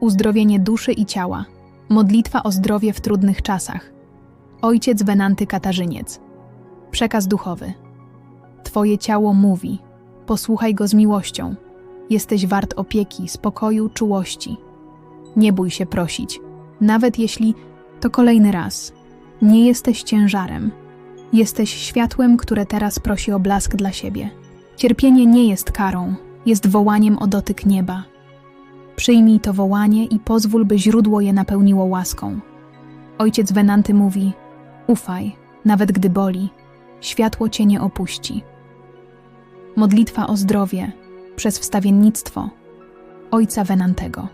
uzdrowienie duszy i ciała, modlitwa o zdrowie w trudnych czasach. Ojciec Wenanty Katarzyniec. Przekaz duchowy. Twoje ciało mówi, posłuchaj go z miłością. Jesteś wart opieki, spokoju, czułości. Nie bój się prosić, nawet jeśli to kolejny raz. Nie jesteś ciężarem. Jesteś światłem, które teraz prosi o blask dla siebie. Cierpienie nie jest karą, jest wołaniem o dotyk nieba. Przyjmij to wołanie i pozwól, by źródło je napełniło łaską. Ojciec Wenanty mówi: Ufaj, nawet gdy boli, światło cię nie opuści. Modlitwa o zdrowie przez wstawiennictwo Ojca Wenantego.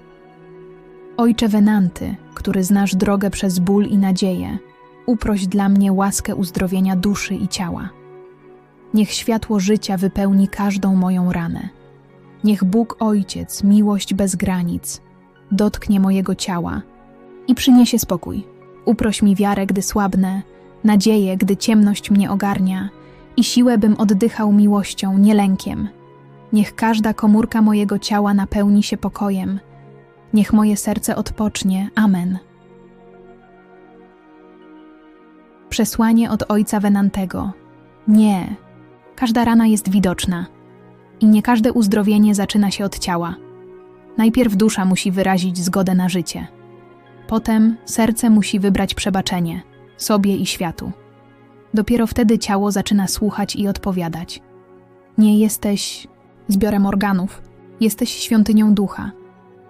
Ojcze Wenanty, który znasz drogę przez ból i nadzieję, uproś dla mnie łaskę uzdrowienia duszy i ciała. Niech światło życia wypełni każdą moją ranę. Niech Bóg Ojciec, miłość bez granic, dotknie mojego ciała i przyniesie spokój. Uproś mi wiarę, gdy słabnę, nadzieję, gdy ciemność mnie ogarnia i siłę, bym oddychał miłością, nie lękiem. Niech każda komórka mojego ciała napełni się pokojem. Niech moje serce odpocznie. Amen. Przesłanie od ojca Wenantego. Nie, każda rana jest widoczna i nie każde uzdrowienie zaczyna się od ciała. Najpierw dusza musi wyrazić zgodę na życie. Potem serce musi wybrać przebaczenie sobie i światu. Dopiero wtedy ciało zaczyna słuchać i odpowiadać. Nie jesteś zbiorem organów, jesteś świątynią ducha,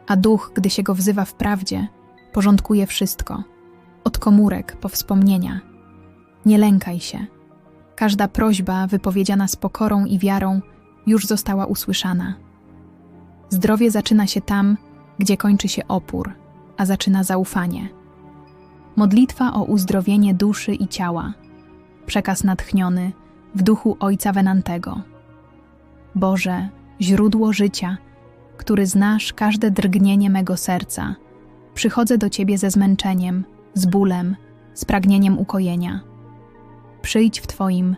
a duch, gdy się go wzywa w prawdzie, porządkuje wszystko, od komórek po wspomnienia. Nie lękaj się. Każda prośba wypowiedziana z pokorą i wiarą już została usłyszana. Zdrowie zaczyna się tam, gdzie kończy się opór, a zaczyna zaufanie. Modlitwa o uzdrowienie duszy i ciała. Przekaz natchniony w duchu Ojca Wenantego. Boże, źródło życia, który znasz każde drgnienie mego serca, przychodzę do Ciebie ze zmęczeniem, z bólem, z pragnieniem ukojenia. Przyjdź w Twoim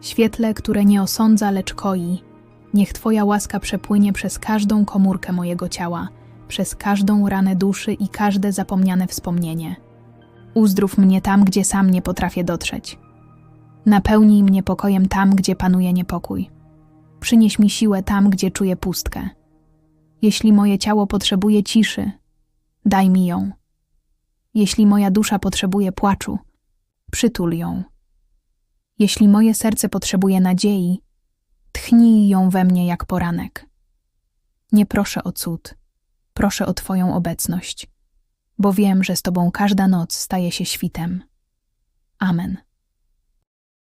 świetle, które nie osądza, lecz koi. Niech Twoja łaska przepłynie przez każdą komórkę mojego ciała, przez każdą ranę duszy i każde zapomniane wspomnienie. Uzdrów mnie tam, gdzie sam nie potrafię dotrzeć. Napełnij mnie pokojem tam, gdzie panuje niepokój. Przynieś mi siłę tam, gdzie czuję pustkę. Jeśli moje ciało potrzebuje ciszy, daj mi ją. Jeśli moja dusza potrzebuje płaczu, przytul ją. Jeśli moje serce potrzebuje nadziei, tchnij ją we mnie jak poranek. Nie proszę o cud, proszę o Twoją obecność, bo wiem, że z Tobą każda noc staje się świtem. Amen.